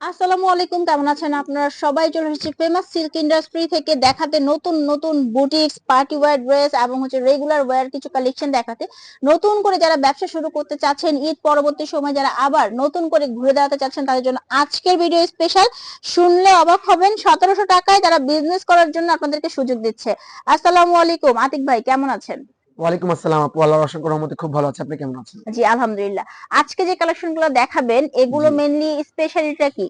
আসসালামু আলাইকুম, কেমন আছেন আপনারা? সবাই চলে এসেছি ফেমাস সিল্ক ইন্ডাস্ট্রি থেকে দেখাতে নতুন নতুন বুটিক্স পার্টি ওয়্যার ড্রেস এবং হচ্ছে রেগুলার ওয়্যার কিছু কালেকশন দেখাতে। নতুন করে যারা ব্যবসা শুরু করতে চাচ্ছেন, ঈদ পরবর্তী সময় যারা আবার নতুন করে ঘুরে দাঁড়াতে চাচ্ছেন, তাদের জন্য আজকের ভিডিও স্পেশাল শুনলে অবাক হবেন, সতেরোশো টাকায় তারা বিজনেস করার জন্য আপনাদেরকে সুযোগ দিচ্ছে। আসসালামু আলাইকুম, আতিক ভাই, কেমন আছেন? ওয়ালাইকুম আসসালাম আপু আল্লাহর অসংখ্য রহমতে খুব ভালো আছে। আপনি কেমন আছেন? জি আলহামদুলিল্লাহ। আজকে যে দেখাবেন এগুলো জি। মেনলি স্পেশালিটা কি?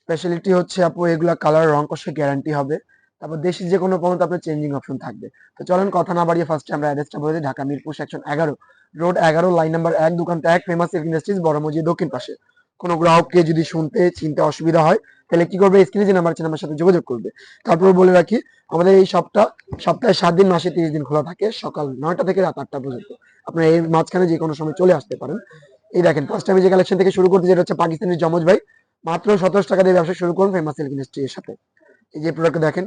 স্পেশালিটি হচ্ছে আপু এগুলা কালার রং কষে গ্যারান্টি হবে। তারপর দেশি যে কোনো পণ্য আপনার চেঞ্জিং অপশন থাকবে। তো চলেন কথা না বাড়িয়ে ফার্স্টে আমরা অ্যাড্রেসটা বলে দিই ঢাকা মিরপুর সেকশন এগারো। রোড এগারো লাইন নাম্বার এক দোকানটা এক ফেমাস ইন্ডাস্ট্রিজ বড় দক্ষিণ পাশে। কোনো গ্রাহককে যদি শুনতে চিনতে অসুবিধা হয় তাহলে কি করবে? স্ক্রিনে যে নাম্বার আছে নাম্বার সাথে যোগাযোগ করবে। তারপর বলে রাখি, আমাদের এই শপটা সপ্তাহে সাত দিন, মাসে তিরিশ দিন খোলা থাকে, সকাল নয়টা থেকে রাত আটটা পর্যন্ত। আপনারা এর মাঝখানে যে কোনো সময় চলে আসতে পারেন। এই দেখেন ফার্স্ট আমি যে কালেকশন থেকে শুরু করতে যেটা হচ্ছে পাকিস্তানের জমজ ভাই। মাত্র সতেরোশো টাকা দিয়ে ব্যবসা শুরু করুন ফেমাস সিল্ক ইন্ডাস্ট্রি এর সাথে। এই যে প্রোডাক্ট দেখেন,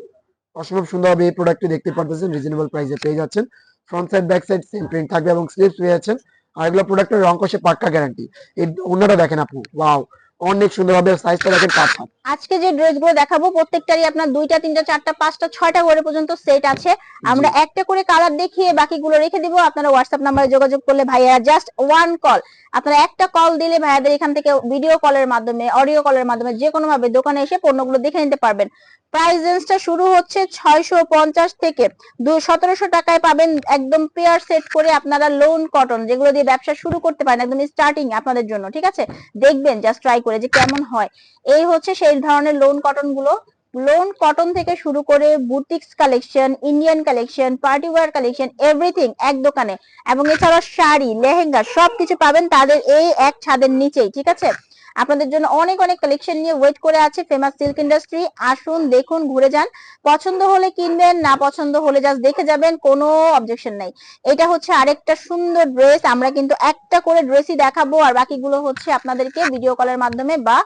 অসম্ভব সুন্দর হবে এই প্রোডাক্টটি দেখতে পারতেছেন রিজনেবল প্রাইসে পেয়ে যাচ্ছেন। Front side back side same print থাকবে এবং স্লিপস পেয়ে যাচ্ছেন। আর এগুলো প্রোডাক্টের রং কষে পাক্কা গ্যারান্টি এই অন্যটা দেখেন আপু ওয়াও অনেক সুন্দর হবে সাইজটা দেখেন পাঁচ আজকে যে ড্রেসগুলো দেখাবো প্রত্যেকটারই আপনার দুইটা তিনটা চারটা পাঁচটা ছয়টা করে পর্যন্ত সেট আছে। আমরা একটা করে কালার দেখিয়ে বাকিগুলো রেখে দিব। আপনারা হোয়াটসঅ্যাপ নাম্বারে যোগাযোগ করলে ভাইয়া জাস্ট ওয়ান কল আপনারা একটা কল দিলে ভাইয়াদের এখান থেকে ভিডিও কলের মাধ্যমে অডিও কলের মাধ্যমে যে কোনো ভাবে দোকানে এসে পণ্যগুলো দেখে নিতে পারবেন। প্রাইস রেঞ্জটা শুরু হচ্ছে ছয়শো পঞ্চাশ থেকে দুই সতেরোশো টাকায় পাবেন একদম পেয়ার সেট করে আপনারা লোন কটন যেগুলো দিয়ে ব্যবসা শুরু করতে পারেন একদম স্টার্টিং আপনাদের জন্য ঠিক আছে? দেখবেন জাস্ট ট্রাই করে যে কেমন হয়। এই হচ্ছে সেই ধরনের লোন কটনগুলো। লোন কটন থেকে শুরু করে boutiques collection Indian collection party wear collection everything এক দোকানে। এবং এছাড়া শাড়ি, লেহেঙ্গা সবকিছু পাবেন তাদের এই এক ছাদের নিচেই, ঠিক আছে? আপনাদের জন্য অনেক অনেক কালেকশন নিয়ে ওয়েট করে আছে ফেমাস সিল্ক ইন্ডাস্ট্রি আসুন, দেখুন, ঘুরে যান। পছন্দ হলে কিনবেন, না পছন্দ হলে জাস্ট দেখে যাবেন, কোনো অবজেকশন নাই। এটা হচ্ছে আরেকটা সুন্দর ড্রেস আমরা কিন্তু একটা করে ড্রেসই দেখাবো আর বাকিগুলো হচ্ছে আপনাদেরকে ভিডিও কলের মাধ্যমে বা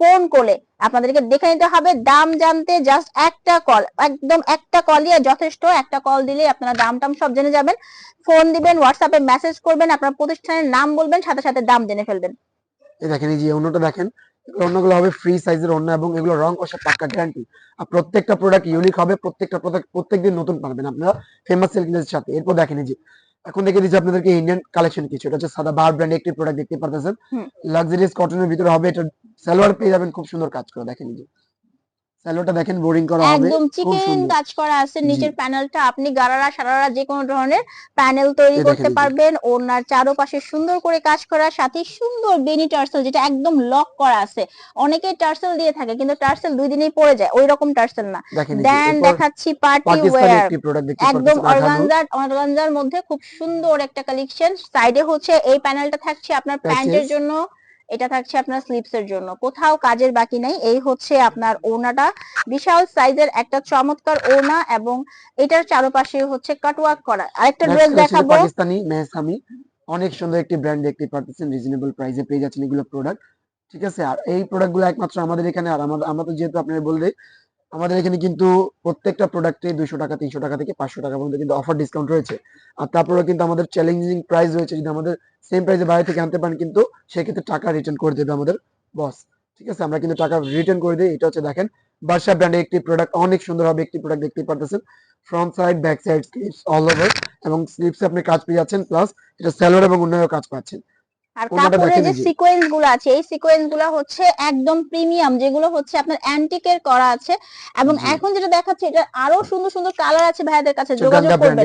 ফোন করে আপনাদেরকে দেখে নিতে হবে। দাম জানতে জাস্ট একটা কল একদম একটা কলই যথেষ্ট। একটা কল দিলে আপনারা দাম টাম সব জেনে যাবেন। ফোন দিবেন হোয়াটসঅ্যাপে মেসেজ করবেন, আপনার প্রতিষ্ঠানের নাম বলবেন, সাথে সাথে দাম জেনে ফেলবেন। এই দেখেন এই যে অন্যটা দেখেন অন্যগুলো হবে ফ্রি সাইজের অন্য এবং এগুলো রং কষে পাক্কা গ্যারান্টি আর প্রত্যেকটা প্রোডাক্ট ইউনিক হবে প্রত্যেকটা প্রোডাক্ট প্রত্যেকদিন নতুন পাবেন আপনারা ফেমাস সেলকিনের সাথে। এরপর দেখেন এই যে এখন দেখে দিচ্ছি আপনাদেরকে ইন্ডিয়ান কালেকশন কিছু। এটা হচ্ছে সাদা বার ব্র্যান্ড একটি প্রোডাক্ট দেখতে পারতেছেন। লাক্সারিয়াস কটনের ভিতরে হবে এটা সালোয়ার পেয়ে যাবেন খুব সুন্দর কাজ করে। দেখেন এই যে সালোয়ারটা দেখেন বোরিং করা হবে। একদম চিকেন কাজ করা আছে নিচের প্যানেলটা আপনি গারারা সারারা যে কোনো ধরনের প্যানেল তৈরি করতে পারবেন। ওনার চারপাশে সুন্দর করে কাজ করা সাথে সুন্দর বেনি টার্সেল যেটা একদম লক করা আছে। অনেকে টার্সেল দিয়ে থাকে কিন্তু টার্সেল দুই দিনেই পড়ে যায় ওই রকম টার্সেল না। দেন দেখাচ্ছি পার্টি ওয়্যার একদম অর্গানজার অর্গানজার মধ্যে খুব সুন্দর একটা কালেকশন সাইডে হচ্ছে এই প্যানেলটা থাকছে আপনার প্যান্টের। জন্য। এটা থাকছে আপনার স্লিপস এর জন্য। কোথাও কাজের বাকি নাই। এই হচ্ছে আপনার ওনাটা বিশাল সাইজের একটা চমৎকার ওনা এবং এটার চারপাশে হচ্ছে কাটওয়ার্ক করা। আরেকটা ড্রেস দেখাবো। পাকিস্তানি মেহসামি। অনেক সুন্দর একটি ব্র্যান্ড দেখতে পাচ্ছেন। রিজনেবল প্রাইসে পেয়ে যাচ্ছেন এগুলো প্রোডাক্ট ঠিক আছে? আর এই প্রোডাক্টগুলো একমাত্র আমাদের এখানে আর আমাদের আমরা তো যেহেতু আপনারা বললে আমাদের এখানে কিন্তু প্রত্যেকটা প্রোডাক্টে দুইশো টাকা, তিনশো টাকা থেকে পাঁচশো টাকা পর্যন্ত কিন্তু অফার ডিসকাউন্ট রয়েছে। আর তারপরে কিন্তু আমাদের চ্যালেঞ্জিং প্রাইস রয়েছে, যদি আমাদের সেম প্রাইসে বাইরে থেকে আনতে পারেন কিন্তু সেক্ষেত্রে টাকা রিটার্ন করে দেবে আমাদের বস ঠিক আছে? আমরা কিন্তু টাকা রিটার্ন করে দিই, এটা হচ্ছে দেখেন বার্ষা ব্র্যান্ডের একটি প্রোডাক্ট অনেক সুন্দর হবে একটি প্রোডাক্ট দেখতে পারতেছেন। Front side back side sleeves all over এবং স্লিপসে আপনি কাজ পেয়ে যাচ্ছেন প্লাস এটা স্যালোয়ার এবং অন্যান্য কাজ পাচ্ছেন। আর দেখেন যে সিকোয়েন্সগুলো আছে এই সিকোয়েন্সগুলো হচ্ছে একদম প্রিমিয়াম যেগুলো হচ্ছে আপনার অ্যান্টিকের করা আছে। এবং এখন যেটা দেখাচ্ছে এটা আরও সুন্দর সুন্দর কালার আছে ভাইয়াদের কাছে যোগাযোগ করবেন।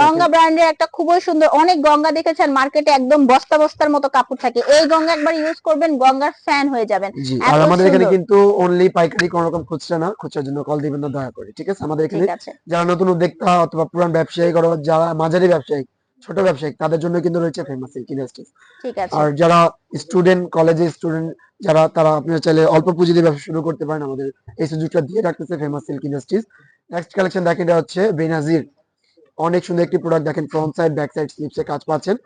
গঙ্গা ব্র্যান্ডের একটা খুবই সুন্দর অনেক গঙ্গা দেখেছেন মার্কেটে একদম বস্তা বস্তার মতো কাপড় থাকে। এই গঙ্গা একবার ইউজ করবেন গঙ্গার ফ্যান হয়ে যাবেন। আর আমাদের এখানে কিন্তু অনলি পাইকারি কোনো রকম খুচরা না খুচরার জন্য কল দিবেন না দয়া করে ঠিক আছে? আমাদের এখানে যারা নতুন উদ্যোক্তা অথবা পুরান ব্যবসায়ী করো যারা মাঝারি ব্যবসায়ী ছোট ব্যবসায়ী তাদের জন্য কিন্তু রয়েছে ফেমাস সিল্ক ইন্ডাস্ট্রিজ ঠিক আছে। আর যারা স্টুডেন্ট কলেজে স্টুডেন্ট যারা তারা আপনি চাইলে অল্প পুঁজি দিয়ে ব্যবসা শুরু করতে পারেন আমাদের। এই সুযোগটা দিয়ে রাখতেছে famous silk industries next collection দেখেন এটা হচ্ছে বেনাজির অনেক সুন্দর একটি প্রোডাক্ট দেখেন ফ্রন্ট সাইড ব্যাক সাইড স্লিপসে কাজ পাচ্ছেন।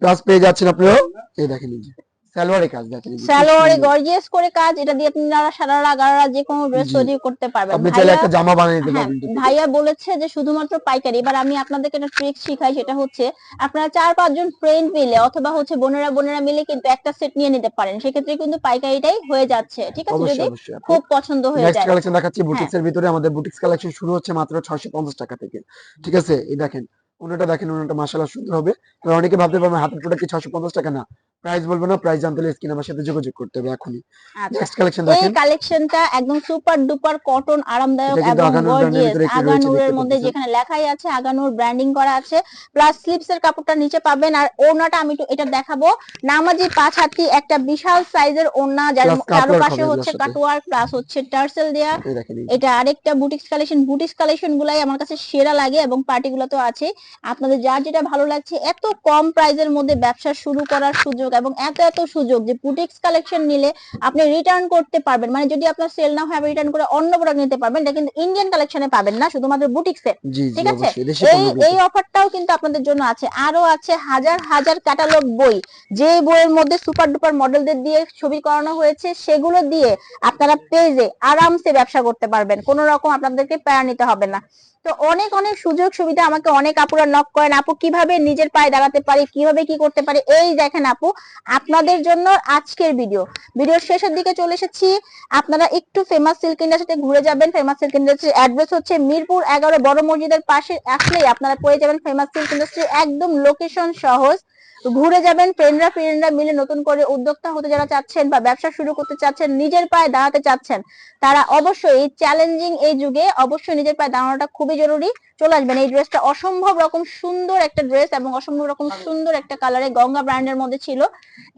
প্লাস পেয়ে যাচ্ছেন আপনারা এই দেখেন এই যে। সালোয়ারে কাজ সালোয়ারে গর্জিয়াস করে কাজ এটা দিয়ে আপনারা যে কোনো ড্রেস তৈরি করতে পারবেন। আপনি চাইলে একটা জামা বানিয়ে নিতে হ্যাঁ পারবেন ভাইয়া বলেছে যে শুধুমাত্র পাইকারি এবার আমি আপনাদেরকে একটা ট্রিক শিখাই সেটা হচ্ছে আপনারা চার পাঁচজন ফ্রেন্ড মিলে অথবা হচ্ছে বোনেরা বোনেরা মিলে কিন্তু একটা সেট নিয়ে নিতে পারেন। সেক্ষেত্রে কিন্তু পাইকারিটাই হয়ে যাচ্ছে ঠিক আছে? যদি খুব পছন্দ হয়ে নেক্সট কালেকশন দেখাচ্ছি হ্যাঁ। বুটিক্স এর ভিতরে আমাদের বুটিক্স কালেকশন শুরু হচ্ছে মাত্র 650 টাকা থেকে ঠিক আছে? এই দেখেন ওনাটা দেখেন ওনাটা মাশাআল্লাহ সুন্দর হবে। অনেকে ভাবতে পারবেন হাতের প্রোডাক্ট কি 650 টাকা? না প্রাইস বলব না প্রাইস জানতে হলে স্ক্রিন আমার সাথে যোগাযোগ করতে হবে এখনই। আচ্ছা। নেক্সট কালেকশন দেখেন। এই কালেকশনটা একদম সুপার ডুপার কটন আরামদায়ক এবং গর্জিয়াস আগানুরের মধ্যে যেখানে লেখাই আছে আগানুর ব্র্যান্ডিং করা আছে। প্লাস স্লিপস এর কাপড়টা নিচে পাবেন আর ওড়নাটা আমি একটু এটা দেখাবো। নামাজি পাঁচ হাতি একটা বিশাল সাইজের ওড়না যার চারপাশে হবে হচ্ছে। কাটওয়ার্ক প্লাস হচ্ছে টার্সেল দেয়া। এটা আরেকটা বুটিক্স কালেকশন বুটিক্স কালেকশন গুলাই আমার কাছে সেরা লাগে এবং পার্টি গুলো তো আছে। আপনাদের যার যেটা ভালো লাগছে এত কম প্রাইজের মধ্যে ব্যবসা শুরু করার সুযোগ এবং এত এত সুযোগ যে বুটিক্স কালেকশন নিলে আপনি রিটার্ন করতে পারবেন। মানে যদি আপনার সেল না হয় রিটার্ন করে অন্য প্রোডাক্ট নিতে পারবেন। এটা কিন্তু ইন্ডিয়ান কালেকশনে পাবেন না শুধুমাত্র বুটিক্সে ঠিক আছে? এই এই অফারটাও কিন্তু আপনাদের জন্য আছে। আরও আছে হাজার হাজার ক্যাটালগ বই। যে বইয়ের মধ্যে সুপার ডুপার মডেলদের দিয়ে ছবি করানো হয়েছে সেগুলো দিয়ে আপনারা পেজে আরামসে ব্যবসা করতে পারবেন। কোনো রকম আপনাদেরকে প্যারা নিতে হবে না। তো অনেক অনেক সুযোগ সুবিধা আমাকে অনেক আপুরা নক করেন, আপু, কীভাবে নিজের পায়ে দাঁড়াতে পারি? কীভাবে কি করতে পারি? এই দেখেন আপু, আপনাদের জন্য আজকের ভিডিও ভিডিওর শেষের দিকে চলে এসেছি। আপনারা একটু ফেমাস সিল্ক ইন্ডাস্ট্রিতে ঘুরে যাবেন। ফেমাস সিল্ক ইন্ডাস্ট্রির অ্যাড্রেস হচ্ছে মিরপুর এগারো বড় মসজিদের পাশে। আসলেই আপনারা পেয়ে যাবেন ফেমাস সিল্ক ইন্ডাস্ট্রি একদম লোকেশন সহজ। ঘুরে যাবেন ফ্রেন্ডরা ফ্রেন্ডরা মিলে নতুন করে উদ্যোক্তা হতে যারা চাচ্ছেন বা ব্যবসা শুরু করতে চাচ্ছেন নিজের পায়ে দাঁড়াতে চাচ্ছেন তারা অবশ্যই এই চ্যালেঞ্জিং এই যুগে অবশ্যই নিজের পায়ে দাঁড়ানোটা খুবই জরুরি। চলে আসবেন এই ড্রেসটা অসম্ভব রকম সুন্দর একটা ড্রেস এবং অসম্ভব রকম সুন্দর একটা কালারে গঙ্গা ব্র্যান্ডের মধ্যে ছিল।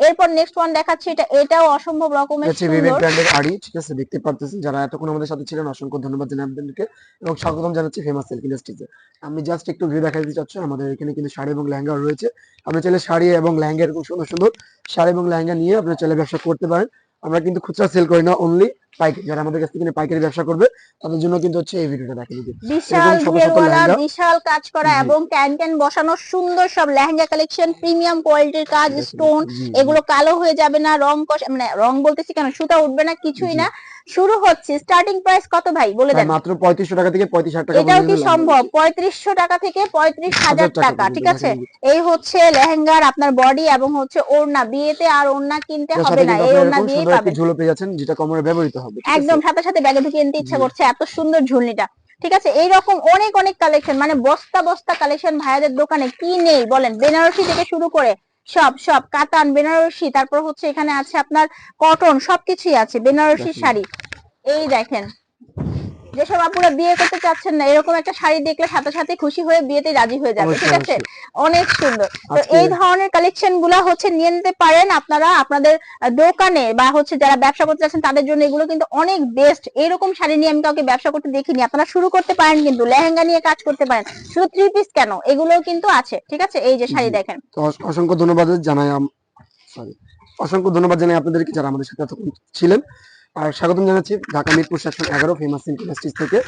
এরপর নেক্সট ওয়ান দেখাচ্ছি এটা এটাও অসম্ভব রকমের সুন্দর। ব্র্যান্ডের আড়ি ঠিক আছে? দেখতে পারতেছেন যারা এতক্ষণ আমাদের সাথে ছিলেন অসংখ্য ধন্যবাদ জানাই আপনাদেরকে এবং স্বাগতম জানাচ্ছি ফেমাস সিল্ক ইন্ডাস্ট্রিজে আমি জাস্ট একটু ভিউ দেখাতে চাচ্ছি আমাদের এখানে কিন্তু শাড়ি এবং লেহেঙ্গা রয়েছে। আপনি চাইলে শাড়ি এবং লেহেঙ্গা এরকম সুন্দর সুন্দর শাড়ি এবং লেহেঙ্গা নিয়ে আপনার চাইলে ব্যবসা করতে পারেন। আমরা কিন্তু খুচরা সেল করি না অনলি পাইকারি যারা আমাদের কাছ থেকে পাইকারি ব্যবসা করবে তাদের জন্য কিন্তু হচ্ছে এই ভিডিওটা দেখেন এই বিশাল ঘেরওয়ালা বিশাল কাজ করা এবং ক্যান ক্যান বসানো সুন্দর সব লেহেঙ্গা কালেকশন প্রিমিয়াম কোয়ালিটির কাজ স্টোন। এগুলো কালো হয়ে যাবে না রং কষ মানে রং বলতেছি কেন সুতা উঠবে না কিছুই না। শুরু হচ্ছে স্টার্টিং প্রাইস কত ভাই? বলে দেন। মাত্র পঁয়ত্রিশশো টাকা থেকে পঁয়ত্রিশ হাজার টাকা এটাও কি সম্ভব? রয়েছে। পঁয়ত্রিশশো টাকা থেকে পঁয়ত্রিশ হাজার টাকা ঠিক আছে? এই হচ্ছে লেহেঙ্গার আপনার বডি এবং হচ্ছে ওড়না বিয়েতে আর ওড়না কিনতে হবে না এই ওড়না দিয়েই পাবেন। ঝুলো পেয়ে যাচ্ছেন যেটা কোমরে ব্যবহৃত হবে একদম সাথে সাথে ব্যাগে ঢুকিয়ে নিতে ইচ্ছা করছে এত সুন্দর ঝুলনিটা ঠিক আছে? এইরকম অনেক অনেক কালেকশন মানে বস্তা বস্তা কালেকশন ভাইয়াদের দোকানে কি নেই বলেন? বেনারসি থেকে শুরু করে সব সব কাতান বেনারসি তারপর হচ্ছে এখানে আছে আপনার কটন সবকিছুই আছে বেনারসি শাড়ি। এই দেখেন যেসব আপুরা বিয়ে করতে চাচ্ছেন না এরকম একটা শাড়ি দেখলে সাথে সাথে খুশি হয়ে বিয়েতে রাজি হয়ে যাবে ঠিক আছে? অনেক সুন্দর। তো এই ধরনের কালেকশনগুলা হচ্ছে নিয়ে নিতে পারেন আপনারা আপনাদের দোকানে বা হচ্ছে যারা ব্যবসা করতে চাচ্ছেন তাদের জন্য এগুলো কিন্তু অনেক বেস্ট এরকম শাড়ি নিয়ে আমি কাউকে ব্যবসা করতে দেখিনি। আপনারা শুরু করতে পারেন কিন্তু লেহেঙ্গা নিয়ে কাজ করতে পারেন। শুধু থ্রি পিস কেন? এগুলোও কিন্তু আছে ঠিক আছে? এই যে শাড়ি দেখেন। অসংখ্য ধন্যবাদ জানাই সরি অসংখ্য ধন্যবাদ জানাই আপনাদেরকে যারা আমাদের সাথে ছিলেন। আর স্বাগতম জানাচ্ছি ঢাকা মিরপুর সেকশন এগারো ফেমাস ইন্ডাস্ট্রিজ থেকে।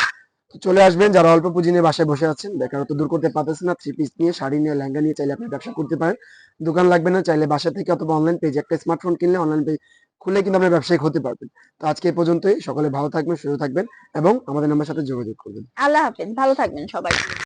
চলে আসবেন, যারা অল্প পুঁজি নিয়ে বাসায় বসে আছেন, বেকারত্ব দূর করতে পারতেছেন না থ্রি পিস নিয়ে, শাড়ি নিয়ে, লেহেঙ্গা নিয়ে, চাইলে আপনি ব্যবসা করতে পারেন। দোকান লাগবে না, চাইলে বাসা থেকে অথবা অনলাইন পেজ একটা স্মার্টফোন কিনলে অনলাইন পেজ খুলে কিন্তু আপনি ব্যবসায়িক হতে পারবেন। তো আজকে পর্যন্তই, সকলে ভালো থাকবেন, সুস্থ থাকবেন এবং আমাদের নাম্বার সাথে যোগাযোগ করবেন। আল্লাহ হাফেজ, ভালো থাকবেন সবাই।